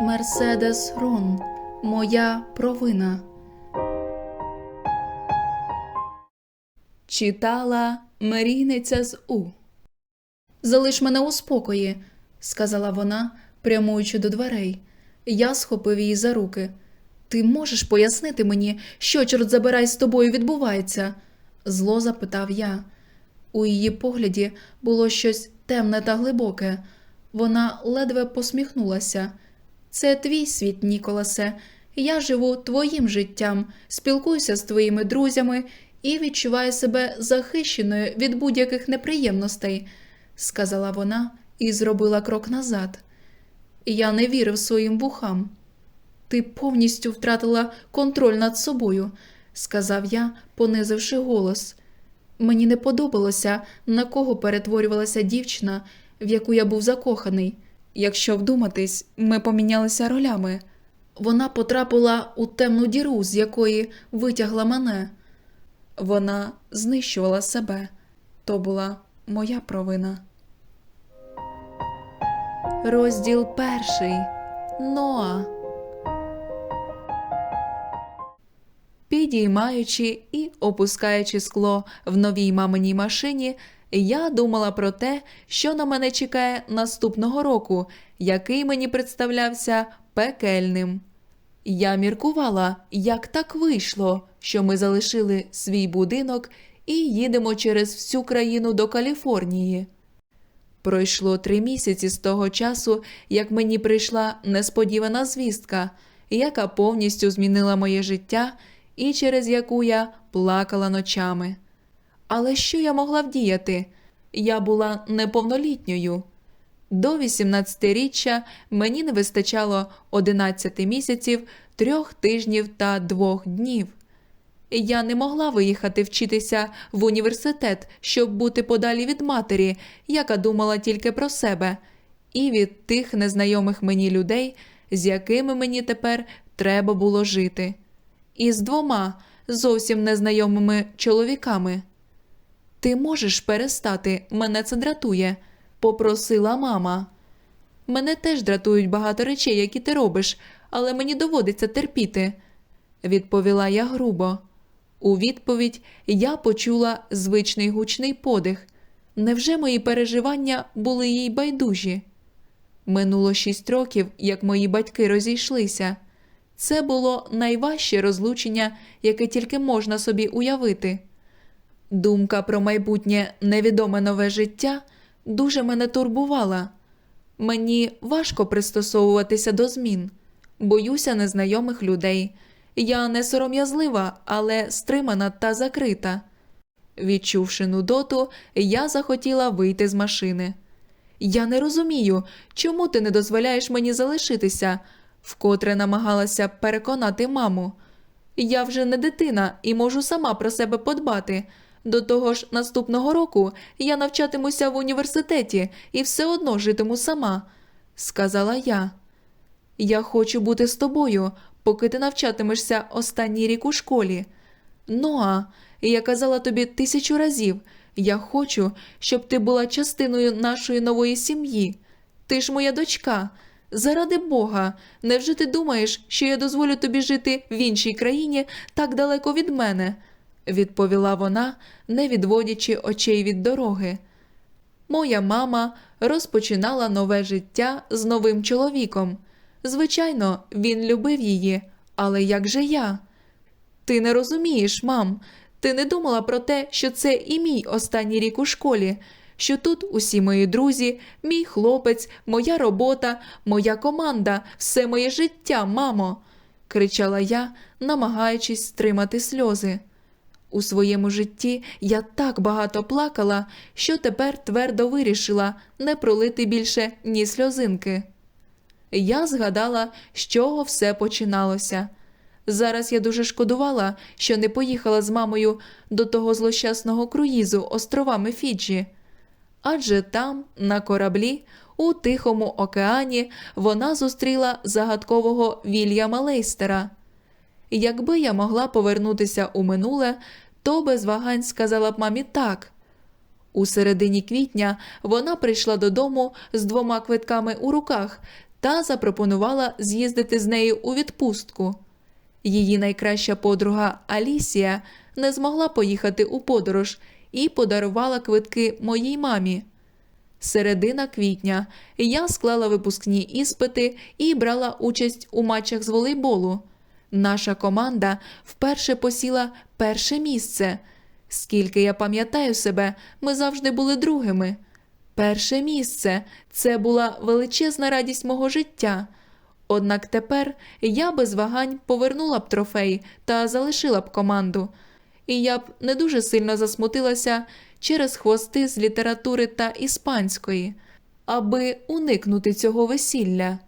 Мерседес Рон, моя провина. Читала Марійниця з У. Залиш мене у спокої, сказала вона, прямуючи до дверей. Я схопив її за руки. Ти можеш пояснити мені, що, чорт забирай, з тобою відбувається? зло запитав я. У її погляді було щось темне та глибоке. Вона ледве посміхнулася. Це твій світ, Ніколасе. Я живу твоїм життям, спілкуюся з твоїми друзями і відчуваю себе захищеною від будь-яких неприємностей, сказала вона і зробила крок назад. Я не вірив своїм вухам. Ти повністю втратила контроль над собою, сказав я, понизивши голос. Мені не подобалося, на кого перетворювалася дівчина, в яку я був закоханий. Якщо вдуматись, ми помінялися ролями. Вона потрапила у темну діру, з якої витягла мене. Вона знищувала себе. То була моя провина. Розділ перший Ноа. Підіймаючи і опускаючи скло в новій маминій машині, я думала про те, що на мене чекає наступного року, який мені представлявся пекельним. Я міркувала, як так вийшло, що ми залишили свій будинок і їдемо через всю країну до Каліфорнії. Пройшло три місяці з того часу, як мені прийшла несподівана звістка, яка повністю змінила моє життя і через яку я плакала ночами. Але що я могла вдіяти? Я була неповнолітньою. До 18-річчя мені не вистачало 11 місяців, трьох тижнів та двох днів. Я не могла виїхати вчитися в університет, щоб бути подалі від матері, яка думала тільки про себе, і від тих незнайомих мені людей, з якими мені тепер треба було жити, і з двома зовсім незнайомими чоловіками. Ти можеш перестати, мене це дратує, попросила мама. Мене теж дратують багато речей, які ти робиш, але мені доводиться терпіти, відповіла я грубо. У відповідь я почула звичний гучний подих. Невже мої переживання були їй байдужі? Минуло шість років, як мої батьки розійшлися. Це було найважче розлучення, яке тільки можна собі уявити. Думка про майбутнє невідоме нове життя дуже мене турбувала. Мені важко пристосовуватися до змін, боюся незнайомих людей. Я не сором'язлива, але стримана та закрита. Відчувши нудоту, я захотіла вийти з машини. Я не розумію, чому ти не дозволяєш мені залишитися, вкотре намагалася переконати маму. Я вже не дитина і можу сама про себе подбати. До того ж, наступного року я навчатимуся в університеті і все одно житиму сама, сказала я. Я хочу бути з тобою, поки ти навчатимешся останній рік у школі. Ноа, я казала тобі тисячу разів, я хочу, щоб ти була частиною нашої нової сім'ї. Ти ж моя дочка. Заради Бога, невже ти думаєш, що я дозволю тобі жити в іншій країні так далеко від мене? Відповіла вона, не відводячи очей від дороги. Моя мама розпочинала нове життя з новим чоловіком. Звичайно, він любив її, але як же я? Ти не розумієш, мам, ти не думала про те, що це і мій останній рік у школі, що тут усі мої друзі, мій хлопець, моя робота, моя команда, все моє життя, мамо, кричала я, намагаючись стримати сльози. У своєму житті я так багато плакала, що тепер твердо вирішила не пролити більше ні сльозинки. Я згадала, з чого все починалося. Зараз я дуже шкодувала, що не поїхала з мамою до того злощасного круїзу островами Фіджі. Адже там, на кораблі, у Тихому океані, вона зустріла загадкового Вільяма Лейстера. Якби я могла повернутися у минуле, то без вагань сказала б мамі так. У середині квітня вона прийшла додому з двома квитками у руках та запропонувала з'їздити з нею у відпустку. Її найкраща подруга Алісія не змогла поїхати у подорож і подарувала квитки моїй мамі. Середина квітня я склала випускні іспити і брала участь у матчах з волейболу. Наша команда вперше посіла перше місце. Скільки я пам'ятаю себе, ми завжди були другими. Перше місце це була величезна радість мого життя. Однак тепер я без вагань повернула б трофей та залишила б команду. І я б не дуже сильно засмутилася через хвости з літератури та іспанської, аби уникнути цього весілля.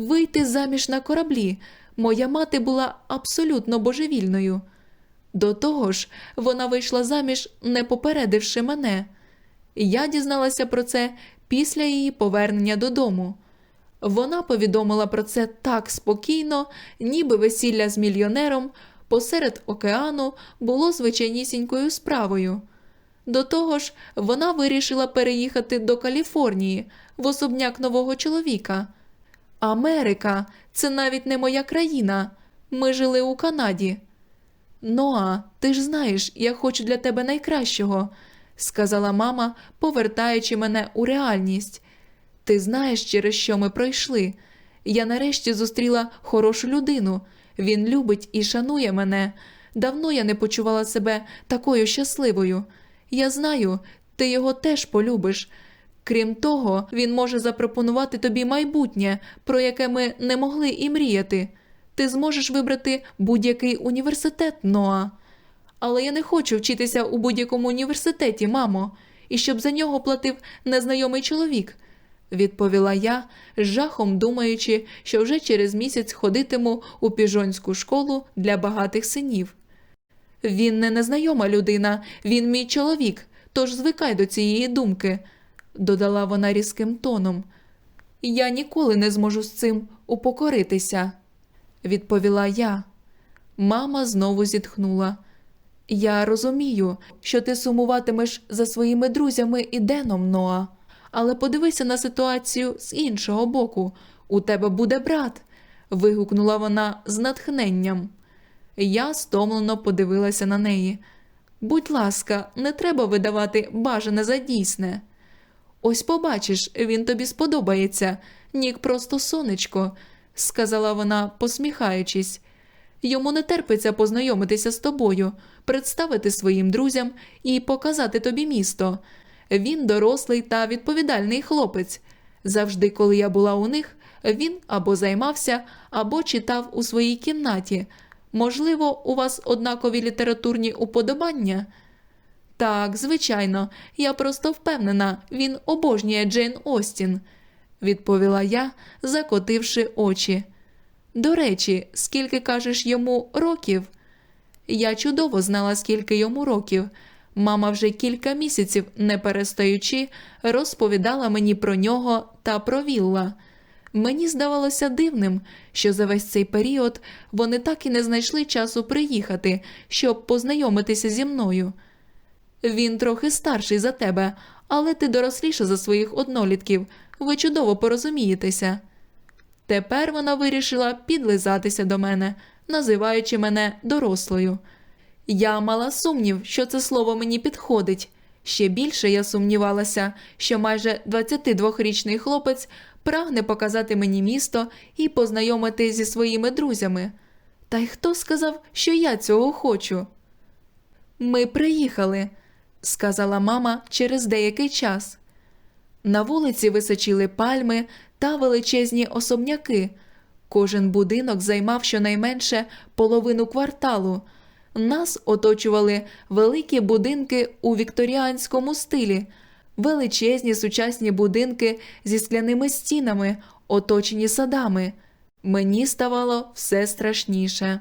Вийти заміж на кораблі моя мати була абсолютно божевільною. До того ж, вона вийшла заміж, не попередивши мене. Я дізналася про це після її повернення додому. Вона повідомила про це так спокійно, ніби весілля з мільйонером посеред океану було звичайнісінькою справою. До того ж, вона вирішила переїхати до Каліфорнії в особняк нового чоловіка. Америка це навіть не моя країна. Ми жили у Канаді. Ноа, ти ж знаєш, я хочу для тебе найкращого, сказала мама, повертаючи мене у реальність. Ти знаєш, через що ми пройшли. Я нарешті зустріла хорошу людину. Він любить і шанує мене. Давно я не почувала себе такою щасливою. Я знаю, ти його теж полюбиш. Крім того, він може запропонувати тобі майбутнє, про яке ми не могли і мріяти. Ти зможеш вибрати будь-який університет, Ноа. Але я не хочу вчитися у будь-якому університеті, мамо, і щоб за нього платив незнайомий чоловік, відповіла я, з жахом думаючи, що вже через місяць ходитиму у піжонську школу для багатих синів. Він не незнайома людина, він мій чоловік, тож звикай до цієї думки, додала вона різким тоном. Я ніколи не зможу з цим упокоритися, відповіла я. Мама знову зітхнула. Я розумію, що ти сумуватимеш за своїми друзями і Деном, Ноа, але подивися на ситуацію з іншого боку. У тебе буде брат. вигукнула вона з натхненням. Я стомлено подивилася на неї. Будь ласка, не треба видавати бажане за дійсне. Ось побачиш, він тобі сподобається. Нік просто сонечко, сказала вона, посміхаючись. Йому не терпиться познайомитися з тобою, представити своїм друзям і показати тобі місто. Він дорослий та відповідальний хлопець. Завжди, коли я була у них, він або займався, або читав у своїй кімнаті. Можливо, у вас однакові літературні уподобання? Так, звичайно, я просто впевнена, він обожнює Джейн Остін, відповіла я, закотивши очі. До речі, скільки кажеш йому років? Я чудово знала, скільки йому років. Мама вже кілька місяців, не перестаючи, розповідала мені про нього та про Вілла. Мені здавалося дивним, що за весь цей період вони так і не знайшли часу приїхати, щоб познайомитися зі мною. Він трохи старший за тебе, але ти доросліша за своїх однолітків, ви чудово порозумієтеся. Тепер вона вирішила підлизатися до мене, називаючи мене дорослою. Я мала сумнів, що це слово мені підходить. Ще більше я сумнівалася, що майже 22-річний хлопець прагне показати мені місто і познайомити зі своїми друзями. Та й хто сказав, що я цього хочу? Ми приїхали, сказала мама через деякий час. На вулиці височили пальми та величезні особняки. Кожен будинок займав щонайменше половину кварталу. Нас оточували великі будинки у вікторіанському стилі, величезні сучасні будинки зі скляними стінами, оточені садами. Мені ставало все страшніше.